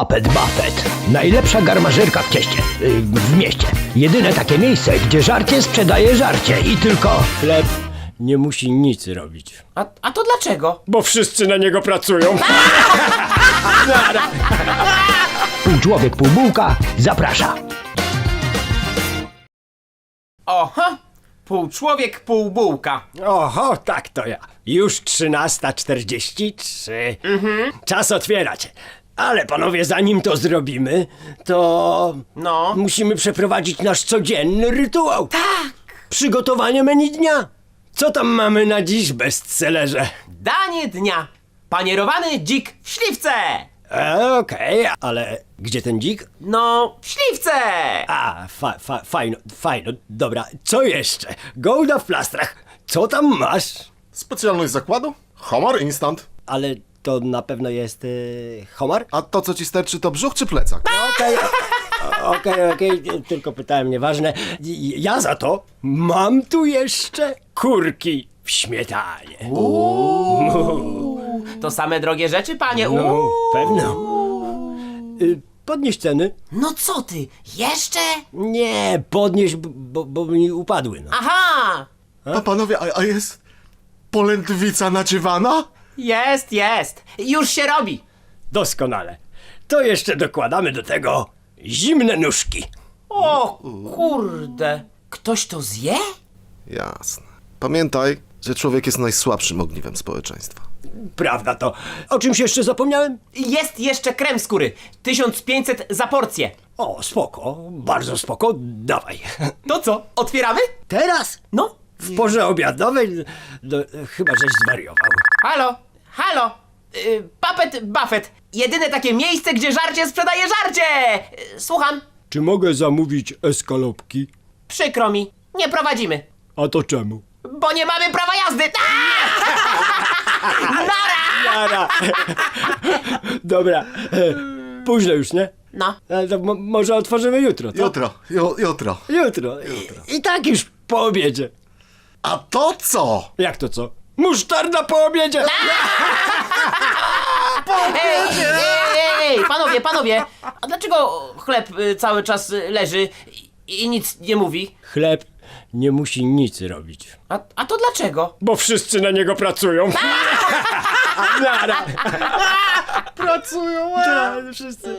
Puppet Buffet. Najlepsza garmażerka w cieście. y, w mieście. Jedyne takie miejsce, gdzie żarcie sprzedaje żarcie i tylko... Chleb nie musi nic robić. A, a to dlaczego? Bo wszyscy na niego pracują. Pół człowiek, pół bułka zaprasza. Oho! Pół człowiek, pół bułka. Oho, tak to ja. Już 13.43. Czas otwierać. Ale panowie, zanim to zrobimy, to No. musimy przeprowadzić nasz codzienny rytuał. Tak. Przygotowanie menu dnia. Co tam mamy na dziś, bestsellerze? Danie dnia. Panierowany dzik w śliwce. E, Okej, ale gdzie ten dzik? No, w śliwce. A, fa, fa, fajno, fajno, dobra. Co jeszcze? Golda w plastrach. Co tam masz? Specjalność zakładu? Homar Instant. Ale to na pewno jest y, homar? A to, co ci sterczy, to brzuch czy plecak? Okej, o- okej, okej, tylko pytałem, nieważne. I- Ja za to mam tu jeszcze kurki w śmietanie. To same drogie rzeczy, panie. No, Uuu. pewno. Y, Podnieś ceny? No co ty? Jeszcze? Nie, podnieś, bo, bo, bo mi upadły. No. Aha! A panowie, a, a jest polędwica nadziewana? Jest, jest. Już się robi. Doskonale. To jeszcze dokładamy do tego zimne nóżki. O kurde. Ktoś to zje? Jasne. Pamiętaj, że człowiek jest najsłabszym ogniwem społeczeństwa. Prawda to. O czymś jeszcze zapomniałem? Jest jeszcze krem skóry. 1500 za porcję. O, spoko, bardzo spoko, dawaj. To co? Otwieramy? Teraz? No. W porze obiadowej? No, chyba żeś zwariował. Halo? Halo? Yy, Puppet Buffet. Jedyne takie miejsce, gdzie żarcie sprzedaje żarcie. Yy, słucham. Czy mogę zamówić eskalopki? Przykro mi. Nie prowadzimy. A to czemu? Bo nie mamy prawa jazdy. Aaa! Nara! Ara. Dobra, e, późno już, nie? No. Ale to mo- może otworzymy jutro, co? Jutro, ju, jutro. Jutro. I, I tak już po obiedzie. A to co? Jak to co? Musztarda po obiedzie! Ej, ej, ej, ej, panowie, panowie. A dlaczego chleb y, cały czas y, leży i, i nic nie mówi? Chleb nie musi nic robić. A, a to dlaczego? Bo wszyscy na niego pracują. Nara. Pracują, Tak, wszyscy.